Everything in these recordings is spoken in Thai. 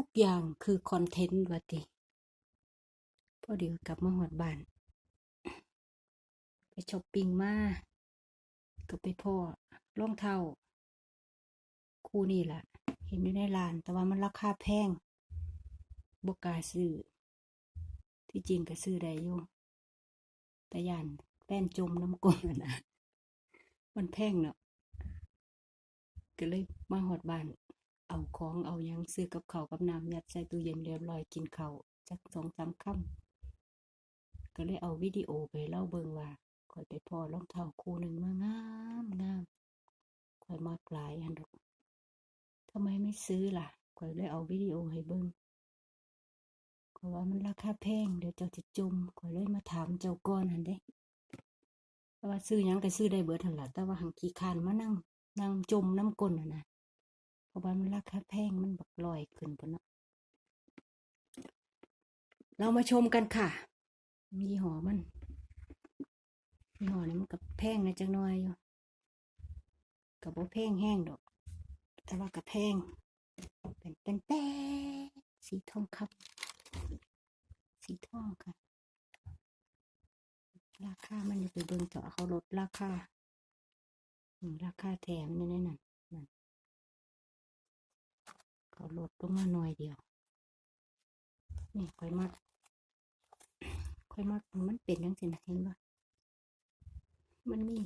ทุกอย่างคือคอนเทนต์วะติพอเดี๋ยวกลับมาหอดบ้าน ไปช้อปปิ้งมาก็ไปพ่อรองเท้าคู่นี่แหละเห็นอยู่ในร้าน แต่ว่ามันราคาแพงบกล้าซื้อ ที่จริงก็ซื้อได้อยู่แต่ยันแป้นจมน้ำกลนนะมันแพงเนาะก็เลยมาหอดบ้าน เอาของเอายังซื้อกับเขากับน้ำยัดใส่ตู้เย็นเรียบร้อยกินเขาจักสองสามคำก็เลยเอาวิดีโอไปเล่าเบิงว่าคอยไปพอรองเท้าคู่หนึ่งมางามงามคอยมากหลายอันดอกทำไมไม่ซื้อล่ะคอยเลยเอาวิดีโอให้เบิงคอยว่ามันราคาแพงเดี๋ยวเจ้าจะจมคอยเลยมาถามเจ้าก่อนหันเด้ว่าซื้อยังก็ซื้อได้เบิดทันละแต่ว่าหังขี้คานมานั่งนั่งจมน้ำก้นน่ะนะ ราะว่ามันราคาแพงมันบักลอยขึ้นปเนาะเรามาชมกันค่ะมีหอมันมีหอนี่มันกับแพงนะจังน้อยอยู่กับบ่แพงแห้งดอก แต่ว่ากับแพงเป็นเป็นแต่สีทองคำสีทองค่ะ ราคามันจะไปเบิ่งเจาะเขาลดราคาราคาแถมนี่นั่น น่ะเขาลดลงมาหน่อยเดียว นี่ค่อยมักค่อยมักมันเป็นยังสินะเห็นปะมันมี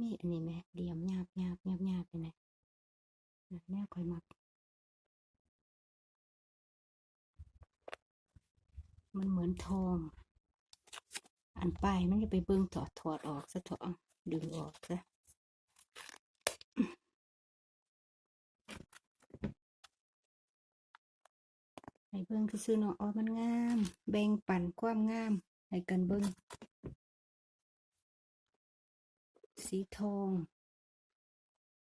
มีอันนี้ไหมเดียมหยาบหยาบหยาบหยาบไปไหนะนั่นแม่ค่อยมักมันเหมือนทอง อันปลายมันจะไปเบิ่งถอดถอดออกซะถอะดึงออกซะ ให้เบิ่งซื้อๆเนาะออมันงาม แบ่งปันความงาม ให้กันเบิ่งสีทอง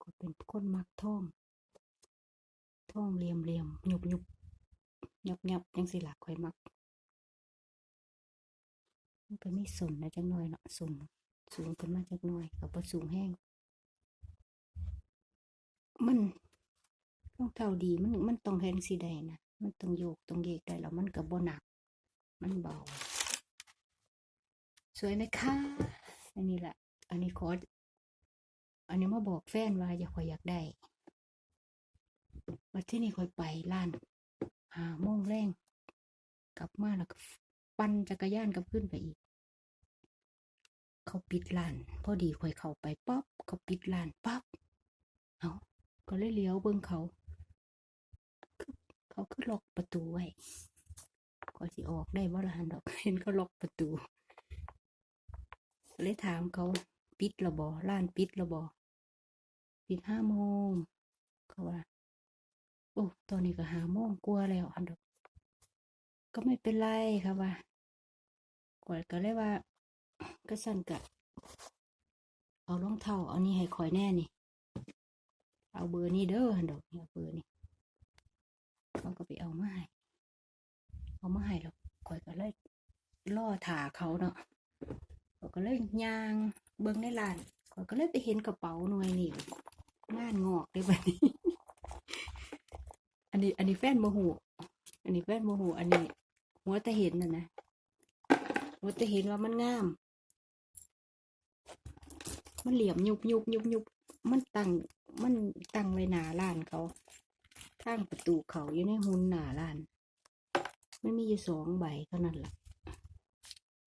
ก็เป็นคนมักทองทองเหลี่ยมเหลี่ยมหยุบหยุบยับยับจังสิล่ะข่อยมักมันก็มีส่วนนะจังหน่อยเนาะสูงสูงขึ้นมาจักหน่อยก็บ่สูงแห้ง มันรองเท้าดีมันมันต้องแฮงสิได้นะ มันต้องโยกต้องเยกได้แล้วมันก็บ่หนัก มันเบา สวยไหมคะอันนี้แหละอันนี้ขออันนี้มาบอกแฟนว่าอยากขอยอยากได้วันที่นี่คอยไปร้านหาโมงแรงกลับมาแล้วปั่นจักรยานกับขึ้นไปอีก เขาปิดร้าน พอดีคอยเข้าไปป๊อบเขาปิดร้านป๊อบเอาก็เลยเลี้ยวเบิ่งเขา เขาคือล็อกประตูไว้ก็สิออกได้บ่ล่ะหันดอกเห็นเขาล็อกประตู เลยถามเขาปิดระบอร้านปิดระบอปิดห้าโมงเขาว่า โอ้ตอนนี้ก็ห้าโมงกลัวแล้วหันดอกก็ไม่เป็นไรค่ะว่าก่อยก็เลยว่า ก็สั่นกะเอารองเท้าเอานี่ให้คอยแน่นี่ เอาเบอร์นี้เด้อหันดอกเอาเบอร์นี่ เขาก็ไปเอามาให้เอามาให้แล้วข่อยก็เลยล่อถาเขาเนาะข่อยก็เลยย่างเบิ่งในร้านข่อยก็เลยไปเห็นกระเป๋าหน่วยนี่งานงอกเลยบัดนี้ อันนี้ อันนี้แฟนโมโหอันนี้แฟนโมโหอันนี้หัวแต่เห็นนะนะหัวแต่เห็นว่ามันงาม มันเหลี่ยมยุบยุบยุบยุบมันตั้งมันตั้งไว้หนาร้านเขา ทางประตูเขาอยู่ในหุ่นหน้าร้านไม่มีอยู่สองใบเท่านั้นละ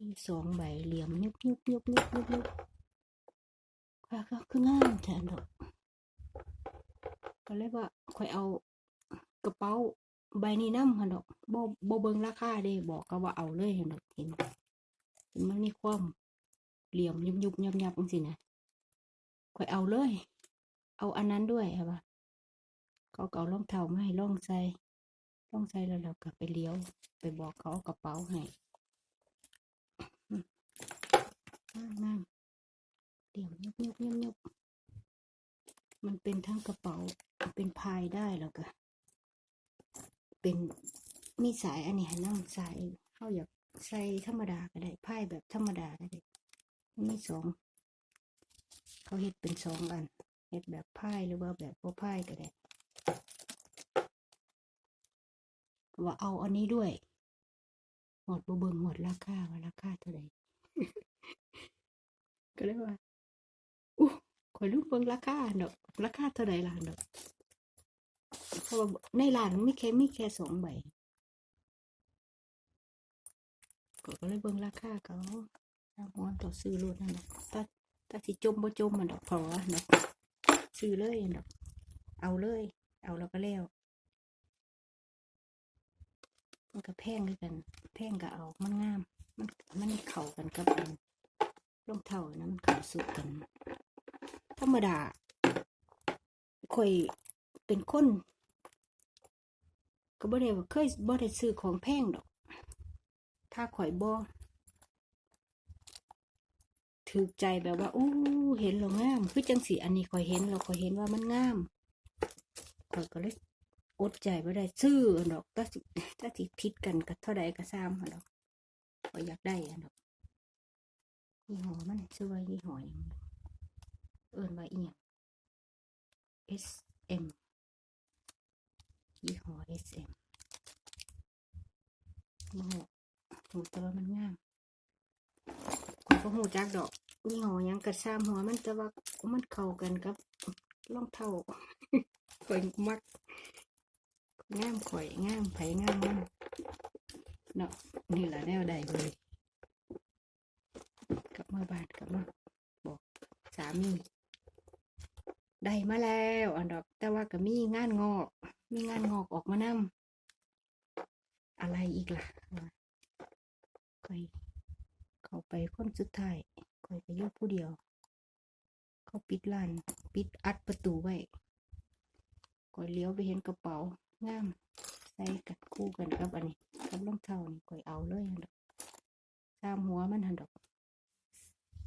มีสองใบเหลี่ยมยุบยุบยุบยุบยุบยุบค่ะก็คืองามแทนดอกก็เลยว่าคอยเอากระเป๋าใบนี้น้ำค่ะดอกบ่บ่เบิงราคาเด้บอกก็ว่าเอาเลยค่ะดอกเห็นเห็นมันมีความเหลี่ยมยุบยุบยับยับจังซี่นะคอยเอาเลย เอาอันนั้นด้วยค่ะว่า เขาก็เอารองเท้ามาให้ลองใส่ลองใส่แล้วเราก็ไปเลี้ยว ไปบอกเขากระเป๋าให้อืมงามๆเดี๋ยวยุบยุบยุบยุบมันเป็นทั้งกระเป๋า เป็นพายได้แล้วก็ เป็นมีสายอันนี้ให้นั่งสายเขาอยากใส่ธรรมดาก็ได้พายแบบธรรมดาก็ได้มีสองเขาเฮ็ดเป็นสองอันเฮ็ดแบบพายหรือว่าแบบบ่พายก็ได้ ว่าเอาอันนี้ด้วย หมดบ่เบิงหมดราคาว่าราคาเท่าไหร่ก็เลยว่าอู้ขอยลืมเบิงราคาดอกราคาเท่าไหร่ล่ะดอกเพราะว่าในร้านมันมีแค่ไมีแค่สองใบก็เลยเบิงราคาเขาถ้าหวนต่อซื้อรถนั่นดอกถ้าถ้าสิจมบ่จมมันดอกพอดอกซื้อเลยดอกเอาเลย เอาแล้วก็แล้วมันก็แพงด้วยกัน แพงก็เอามันงาม มันมันเข้ากันกับอันรองเท้านะมันเข้าสุดกัน ธรรมดาข่อยเป็นคนก็บ่ได้ว่าเคยบ่ได้ซื้อของแพงดอก ถ้าข่อยบ่ถูกใจแบบว่าอู้เห็นแล้วงาม คือจังสีอันนี้ข่อยเห็นเราข่อยเห็นว่ามันงาม ข่อก็เลยอดใจบ่ได้ซื้ออันดอกถ้าสิถ้าสิผิดกันก็เท่าใดก็ซ้ำอันดอกข่อยอยากได้อันดอกยี่ห้อมันชื่อว่ายี่ห้อยังเอิ้นว่าอีหยัง S M ยี่ห้อ S M ยี่ห้อหูแต่ว่ามันงามข้อยก็หูจักดอกยี่ห้อยังกระซ้ำหัวมันแต่ว่ามันเข้ากันกับรองเท้า ข่อยมักงามข่อยงามไผงามมันเนาะนี่แหละแนวใดเลย กลับมาบานกลับมาบอกสามีได้มาแล้วอันดอก แต่ว่าก็มีงานงอก มีงานงอกออกมานำอะไรอีกล่ะว่าค่อยเข้าไปคนสุดท้ายค่อยไปยู่ผู้เดียว เขาปิดร้าน ปิดอัดประตูไว้ ค่อยเลี้ยวไปเห็นกระเป๋างาม ใส่กันคู่กันกับอันนี้กับรองเท้านี่ค่อยเอาเลยอันดอกตามหัวมันหันดอก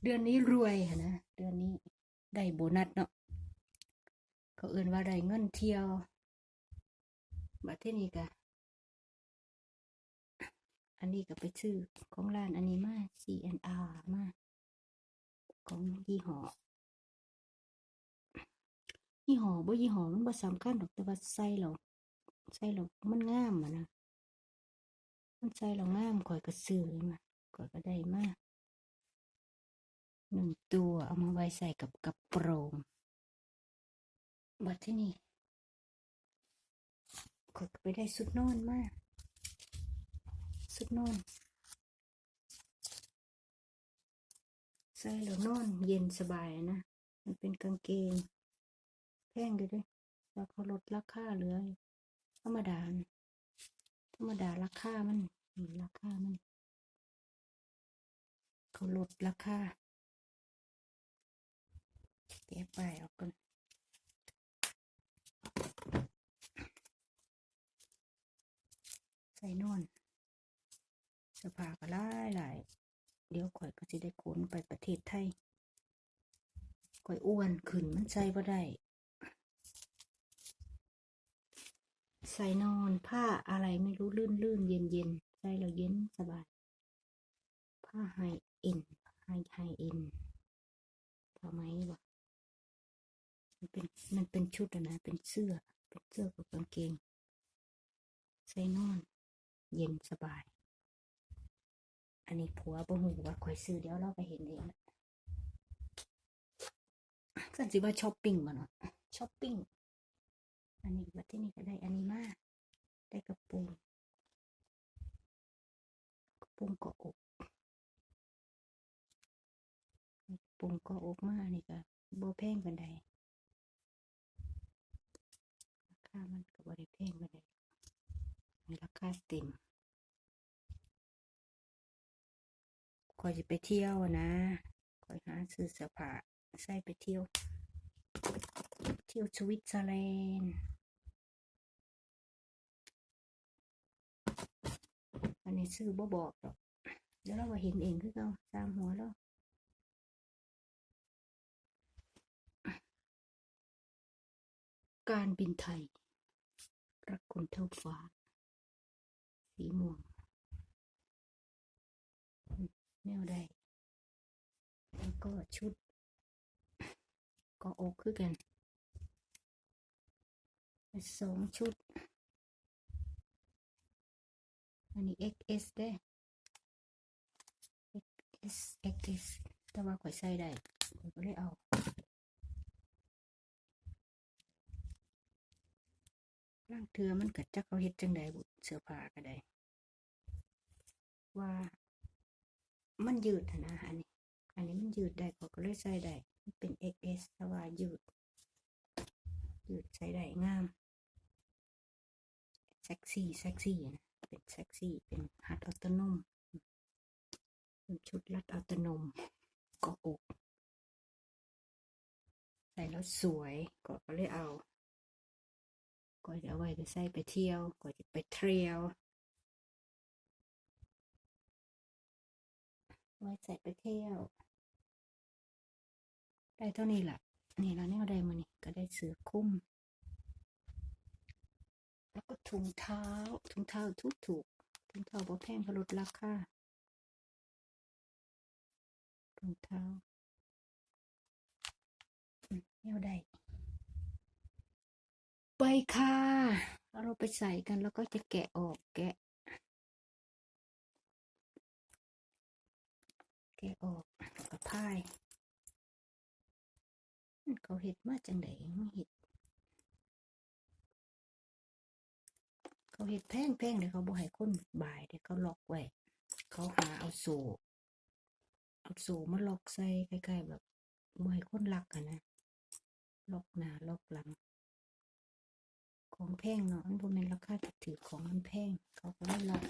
เดือนนี้รวยนะ เดือนนี้ได้โบนัสเนาะเขาเอื่นว่าได้เงินเที่ยวบัดที่นี่กะอันนี้ก็ไปซื้อของร้านอันนี้มา C&R มาของยี่ห้อ ยี่ห้อบ่ยี่ห้อมันบ่สำคัญดอกแต่ว่าใส่แล้วใส่แล้วมันงามอะนะมันใส่แล้วงามข่อยก็ซื้อมาข่อยก็ได้มาหนึ่งตัวเอามาไว้ใส่กับกระโปรงบัดที่นี่ข่อยก็ไปได้สุดนอนมากสุดนอนใส่แล้วนอนเย็นสบายนะ มันเป็นกางเกง งอยู่ด้วยแล้วเขาลดราคาเหลืออยู่ธรรมดาธรรมดาราคามันอืมราคามัน เขาลดราคาแกะไปออกกันใส่นอนสภาก็หลายหลายเดี๋ยวข่อยก็จะได้ขนไปประเทศไทยข่อยอ้วนขึ้นมันใส่บ่ได้ ใส่นอนผ้าอะไรไม่รู้ลื่นลื่นเย็นเย็นใส่แล้วเย็นสบาย ผ้าไฮเอ็นไฮไฮเอ็นทำไหมวะมันเป็นมันเป็นชุดนะ เป็นเสื้อ เป็นเสื้อกับกางเกง ใส่นอน เย็นสบาย อันนี้ผัวบ่หูว่าคอยซื้อเดี๋ยวเราก็เห็นเองสันสิว่าช้อปปิ้งมาเนาะช้อปปิ้ง อันนี้ว่าที่นี่ก็ได้อันนี้มาได้กระปรงกระปรงเกาะอกกระปรงเกาะอกมานี่ก็บ่แพงกันใดราคามันก็บ่ได้แพงกันใดมีราคาเต็มคอยจะไปเที่ยวนะคอยหาซื้อเสื้อผ้าใส่ไปเที่ยว เที่ยวสวิตเซอร์แลนด์อันนี้ซื้อบ่บอกหรอกเดี๋ยวเราว่าเห็นเองคือเราตามหัวเราการบินไทย รักคนเท่าฟ้า สีม่วงแนวใดแล้วก็ชุด ก็อกคือกันสองชุด อันนี้ XS เด้ XS XS แต่ว่าข่อยใส่ได้ข่อยก็เลยเอาร่างเทอมันกัดจักเขาเฮ็ดจังใดบุเสื้อผ้าก็ได้ ว่ามันยืดนะอันนี้ อันนี้มันยืดได้เขาก็เลยใส่ได้ เป็น XS แต่ว่ายืดหยืดใส่ได้งามเซ็กซี่เซ็กซี่นะเป็นเซ็กซี่เป็นฮัดอัตโนมเป็นชุดรัดอัตโนมเก็อกใส่แล้วสวยก็เลยเอา ก็จะเอาไว้ไปใส่ไปเที่ยว ก็จะไปเที่ยวไว้ใส่ไปเที่ยว ได้เท่านี้แหละนี่แล้วเนี่ยได้มานี่ก็ได้เสื้อคุ้ม แล้วก็ถุงเท้าถุงเท้าทุกถูกถุงเท้าบ่แพงเขาลดราคาถุงเท้าอืมแนวใดไปค่ะเราไปใส่กันแล้วก็จะแกะออกแกะ แกะออกกับพาย เขาเห็ดมาจังไดม่เห็ดเขาเห็ดแพงแพงเดี๋ยวเขาบ่ให้คนบ่ายเดี๋ยวเขาล็อกไว้เขาหาเอาโซ่เอาโซ่มาล็อกใส่ใกล้ๆแบบบ่ให้คนลักกันะล็อกหน้าล็อกหลัง ของแพงเนาะมันบ่แม่นราคาถือของมันแพงเขาก็เลยล็อก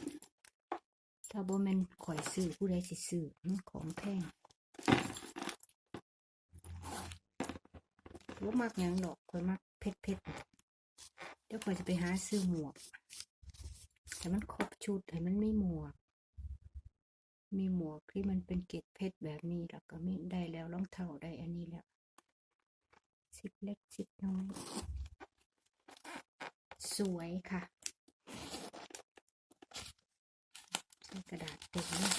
ถ้าบ่แม่นข่อยซื้อผู้ใดสิซื้อของแพง บ่มักยังดอกข่อยมักเผ็ดๆเดี๋ยวข่อยจะไปหาซื้อหมวกให้มันครบชุดให้มันไมีหมวก มีหมวกที่มันเป็นเกล็ดเพชรแบบนี้แล้วก็มีได้แล้วรองเท้าได้อันนี้แล้วสิบเล็กสิบน้อย สวยค่ะ ใช้กระดาษเต็มเลย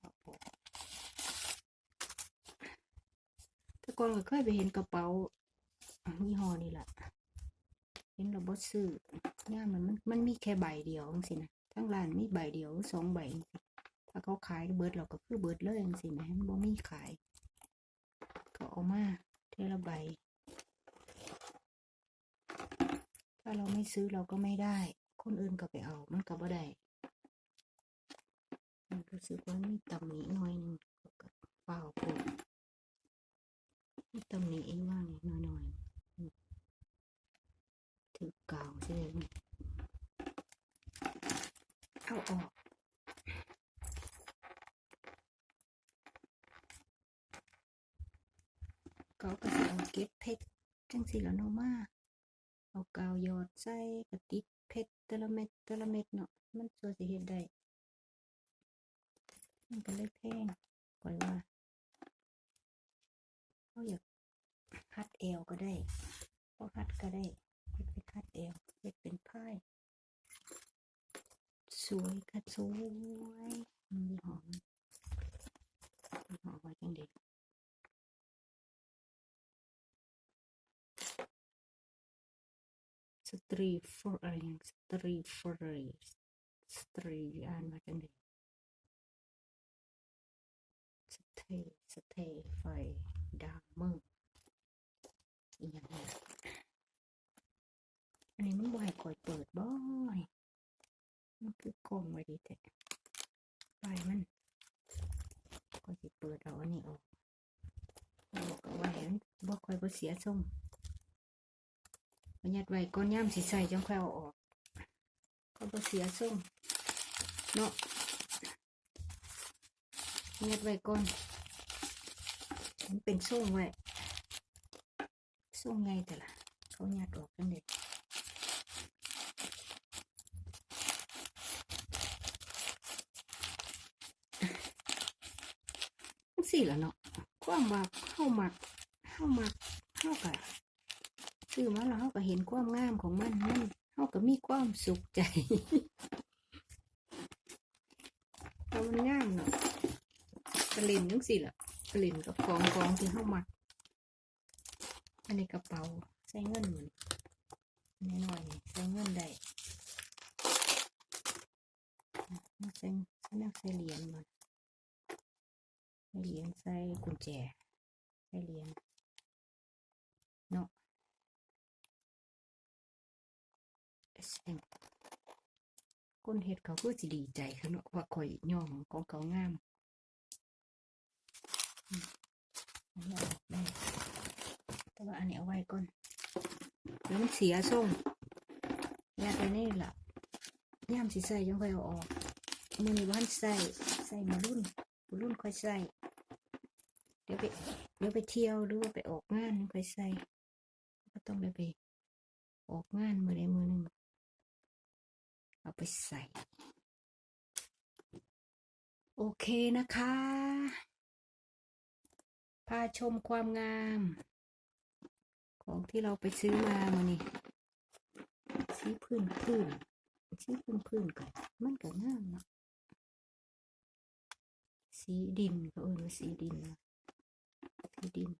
เอาออกแต่ ก่อนก็เคยไปเห็นกระเป๋ายี่ห้อนี่แหละเห็นเราบดซื้อย่ามันมันมันมีแค่ใบเดียวจังสินะทั้งร้านมีใบเดียวสองใบ ถ้าเขาขายเบิร์ดเราก็คือเบิร์ดเลยจังสิแหมมันบ่มีขาย ก็เอามาเทละใบ ถ้าเราไม่ซื้อเราก็ไม่ได้ คนอื่นก็ไปเอามันก็บ่ได้รู้สึกว่ามีตำหนิหน่อยหนึงก็ก็เปล่าปวดมี ตำหนิอีกว่างหน่อยหน่อยถือกาวใช่ไหมเอาออกเขาก็จะเอาเก็บเพชรจังสิแล้วเนมาเอากาวหยอดใส่กระติกเพชรต่ละเม็ดต่ละเม็ดเนาะมันตัวสิเฮ็ดได้มันก็เลยแพงก่อยว่าเขาอยาก คัดเอวก็ได้พอคัดก็ได้เฮ็ดไปคัดเอวเฮ็ดเป็นพายสวยค่ะสวยมีหอมมีหอมไว้จังเด็กสตรีฟอร์อะไรอย่างสตรีฟอร์สตรีอ่านมาจังไดสเตสเตไฟดามเมอร์ อีกอย่างนี้อันนี้มันบ่ให้คอยเปิดบ่อยมันคือกลมไว้ดีแต่ปลายมันก็สิเปิดเอาอันนี้ออกบอกเอาไว้ให้มันบ่คอยบ่เสียทรงประหยัดไว้ก้อนย่ำสิใสจังค่อยเอาออกก็บ่เสียทรงเนาะประหยัดไว้ก่อนมันเป็นทรงไว้ ทรงไงแต่ละเขาหยัดออกกันเด็กสี่ละเนาะความว่าเข้ามักเข้ามักเข้ากะซื้อมาแล้วเขาก็เห็นความงามของมันมันเข้าก็มีความสุขใจ เอามันงามเนาะกระเล่นจังสิล่ะกระเล่นกับกองกองที่เข้ามักอันนี้กระเป๋าใส่เงินเหมือนน้อยๆนี่ใส่เงินได้ ส่ใส่แนวใส่เหรียญมันใส่เหรียญใส่กุญแจใส่เหรียญเนาะเสียง คนเฮ็ดเขาก็สิดีใจคือเนาะว่าข่อยย่องของเขางามอืมอันนี้เอาออกได้แต่ว่าอันนี้เอาไว้ก่อนเดี๋ยวมันเสียทรงยาไปนี่ล่ะย่ามสิใส่ยังค่อยเอาออกมือนี้วันใส่ใส่มารุ่นมารุ่นค่อยใส่เดี๋ยวไปเดี๋ยวไปเที่ยวหรือว่าไปออกงานค่อยใส่ก็ต้องได้ไปออกงานมือใดมือหนึ่ง เอาไปใส่ โอเคนะคะ พาชมความงาม ของที่เราไปซื้อมามานี่สีพื้นพื้นสีพื้นพื้นกันมันก็งามเนาะสีดินก็เออว่าสีดินนะสีดิน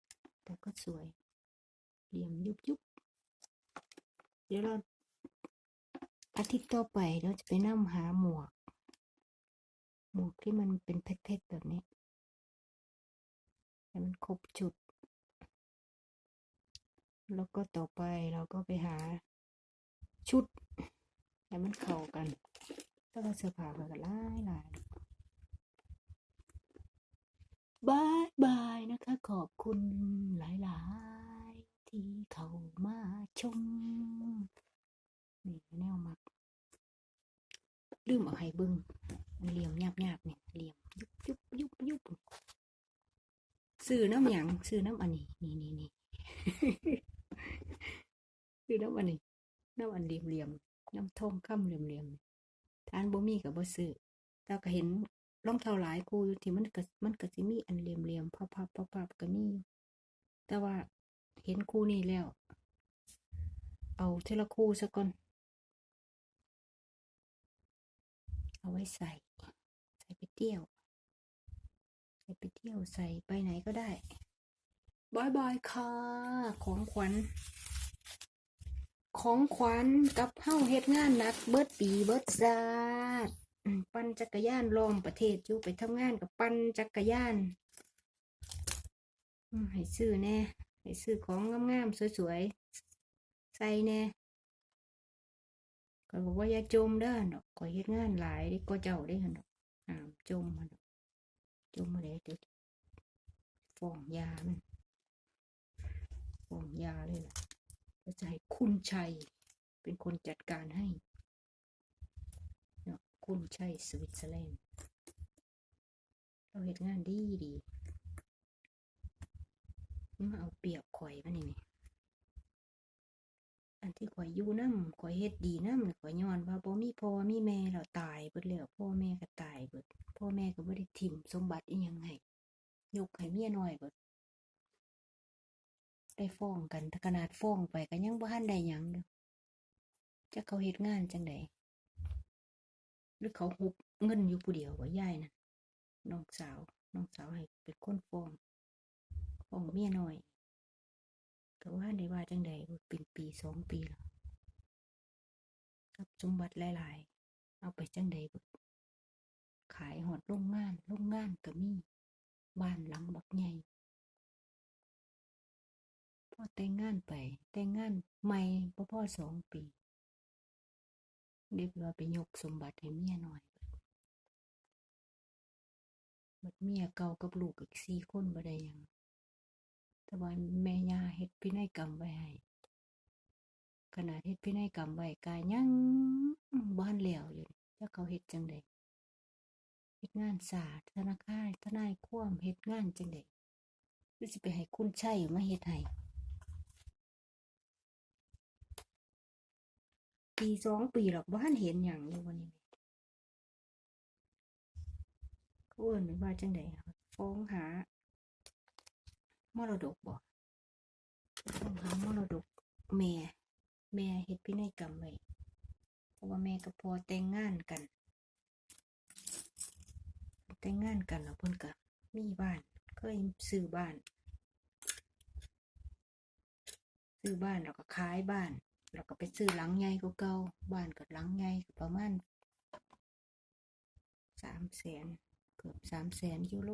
แต่ก็สวยเหลี่ยมยุบยุบเดี๋ยวเรา อาทิตย์ต่อไปเราจะไปนั่งหาหมวก หมวกที่มันเป็นเพชรๆแบบนี้ให้มันครบจุด แล้วก็ต่อไปเราก็ไปหาชุดให้มันเข้ากันแล้วก็เสื้อผ้าก็หลายหลายบายบายนะคะ ขอบคุณหลาย ๆ ที่เข้ามาชม นี่แนวมัก ลืมเอาให้เบิ่งมันเหลี่ยมหยาบหยาบๆเนี่ยเหลี่ยมยุบยุบยุบยุบ ซื้อน้ำหยังซื้อน้ำอันนี้นี่นี่นี่ซื้อน้ำอันนี้น้ำอันเหลี่ยมเหลี่ยมๆน้ำทองคำเหลี่ยมเหลี่ยมๆทานบ่มีกับบ่ซื้อแต่ก็เห็นร่องเท้าหลายคู่อยู่ที่มันก็มันก็สิมีอันเหลี่ยมเหลี่ยมพับพับพับพับก็มีแต่ว่าเห็นคู่นี้แล้ว เอาเทละคู่ซะก่อน เอาไว้ใส่ ใส่ไปเที่ยว ไปเที่ยวใส่ไปไหนก็ได้บายบายค่ะ ของขวัญ ของขวัญกับเฮ้าเฮ็ดงานนัก เบิดปีเบิดซาดปั่นจักรยานลอมประเทศอยู่ไปทำงานกับปั่นจักรยานให้ซื้อแน่ให้ซื้อของงามๆสวยๆใส่แน่ก็บอกว่าอย่าจมเด้อดอกก็เฮ็ดงานหลายด้ก็เจ้าได้หันดอกห้ามจมหันดอก จมมาได้เดี๋ยวฟองยามันฟองยาเลยล่ะก็จะให้คุณชัย เป็นคนจัดการให้เนาะคุณชัยสวิตเซอร์แลนด์เราเห็นงานดีดีมาเอาเปรียบข่อยมานี่นี่ อันที่ข่อยอยู่นำข่อยเฮ็ดดีนำข่อยย้อนว่าบ่มีพ่อมีแม่แล้วตายเบิดแล้วพ่อแม่ก็ตายเบิดพ่อแม่ก็บ่ได้ถิ่มสมบัติอีหยังให้ยกให้เมียน้อยเบิดได้ฟ้องกันขนาดฟ้องไปก็ยังบ่ทันได้หยังอยู่จักเขาเฮ็ดงานจังไดหรือเขาฮุบเงินอยู่ผู้เดียวบ่ยายน่ะน้องสาวน้องสาวให้เป็นคนฟ้องฟ้องเมียน้อย ก็ว่าได้ว่าจังใดเป็นปีสองปีแล้วกับสมบัติหลาย ๆ เอาไปจังใดเบิดขายหอดโรงงานโรงงานก็มีบ้านหลังบักใหญ่พ่อแต่งงานไป แต่งงานใหม่บ่พอสองปีเด็กว่าไปยกสมบัติให้เมียหน่อยบัดเมียเก่ากับลูกอีกสี่คนบ่ได้ยัง แต่ว่าแม่ยาเฮ็ดพินัยกรรมไว้ให้ขนาดเฮ็ดพินัยกรรมไว้กายยังบ้านแล้วอยู่ถ้าเขาเฮ็ดจังไดเฮ็ดงานศาสตร์ธนาคารทนายความเฮ็ดงานจังไดหรือสิไปให้คุณใชัยมาเฮ็ดให้ปีสองปีหรอกบ่ทันเห็นหยังอยู่วันนี้เขาเอิ้นว่าจังไดฟ้องหา มรดกบ่ต้องหามรดกแม่ แม่เฮ็ดพินัยกรรมไว้เพราะว่าแม่กับพ่อแต่งงานกัน แต่งงานกันแล้วเพิ่นก็มีบ้านเคยซื้อบ้าน ซื้อบ้านแล้วก็ขายบ้านแล้วก็ไปซื้อหลังใหญ่กว่าเก่าบ้านก็หลังใหญ่ประมาณสามแสนเกือบสามแสนยูโร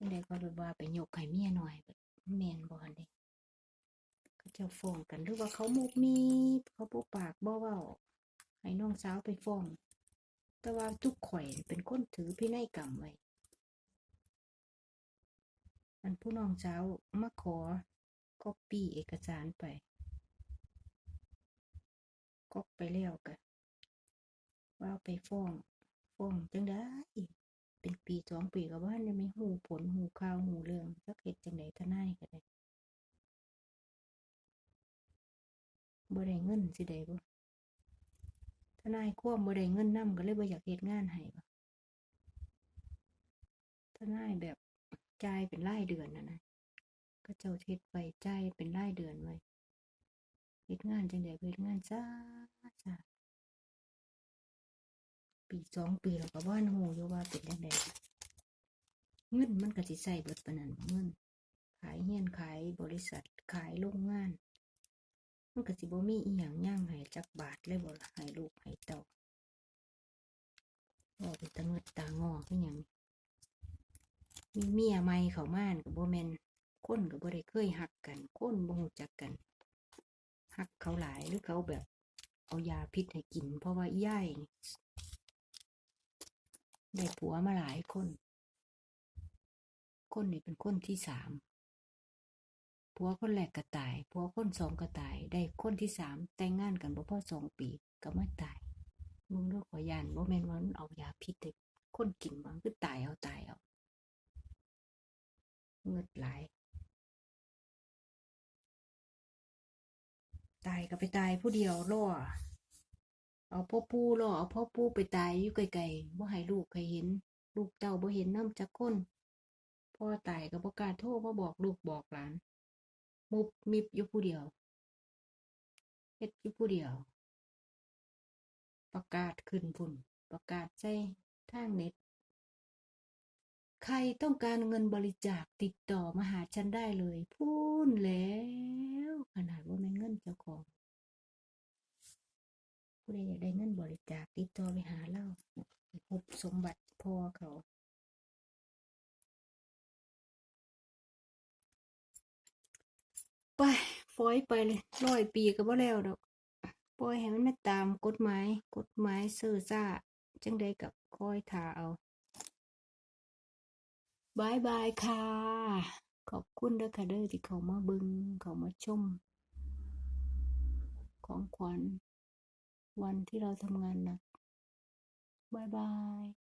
ยังไงก็แบบว่าไปยกให้เมียหน่อยแบบแมนบอลเด้เขาจะฟ้องกันหรือว่าเขามุกมีเขาปุปากบ่เว้าให้น้องสาวไปฟ้อง แต่ว่าทุกข่อยเป็นคนถือพินัยกรรมไว้อันผู้น้องสาวมาขอก๊อปปี้เอกสารไปก๊อปไปแล้วก็ว่าเอาไปฟ้องฟ้องจังได้ เป็นปีสองปีกับว่านี่ไม่หูผลหูข่าวหูเรื่องสักเหตุจังไดทนายก็ได้บ่ได้เงินสิได้บ่ทนายควมบ่ได้เงินนำก็เลยบ่อยากเฮ็ดงานให้บ่ทนายแบบจ่ายเป็นรายเดือนนะนะก็เจ้าเฮ็ดไว้จ่ายเป็นรายเดือนไว้เฮ็ดงานจังได๋เฮ็ดงานจ้าจ้า ปีสองปีแล้วก็บ่ทันฮู้อยู่ว่าเป็นจังไดเงินมันก็สิใช้เบิดปนนั้นเงิน ขายเฮียนขายบริษัทขายโรงงาน มันก็สิบ่มีอีหยังย่างให้จักบาทเลยบ่ล่ะให้ลูกให้เต้าบ่เป็นตาเงิดตางอคือหยังมีเมียใหม่เข้ามานก็บ่แม่นคนก็บ่ได้เคยฮักกัน คนบ่ฮู้จักกันฮักเขาหลายหรือเขาแบบ เอายาพิษให้กิน เพราะว่าย่าย ได้ผัวมาหลายคน คนนี้เป็นคนที่สามผัวคนแรกก็ตายผัวคนสองก็ตาย ได้คนที่สามแต่งงานกันบ่พ่อสองปีก็มาตายมึงรู้ขอยานบ่แม่นว่ามันเอายาพิษให้คนกินมันคือตายเอาตายเอาเงือดไหลายตายก็ไปตายผู้เดียวล่อ เอาพ่อปู่ล่อเอาพ่อปู่ไปตายอยู่ไกลๆบ่ให้ลูกใครเห็น ลูกเต้าบ่เห็นน้ำจักคนพ่อตายก็บ่กล้าโทรมาบอกลูกบอกหลาน มุบมิบอยู่ผู้เดียวเฮ็ดอยู่ผู้เดียว ประกาศขึ้นพุ่น ประกาศใส่ทางเน็ต ใครต้องการเงินบริจาคติดต่อมาหาฉันได้เลย พูนแล้ว ขนาดว่าไม่เงินเจ้าของ ผู้ใดอยากได้เงินบริจาคติดต่อไปหาเราพบสมบัติพ่อเขาไปฟอยไปเลยร้อยปีก็บ่แล้วดอกปล่อยให้มันไม่ตามกฎหมาย กฎหมายเซื่อซ่าจังใดกับคอยทาเอาบายบายค่ะ ขอบคุณด้อค่ะเด้อที่เขามาบึงเขามาชม ของขวัญ วันที่เราทำงานหนักบายบาย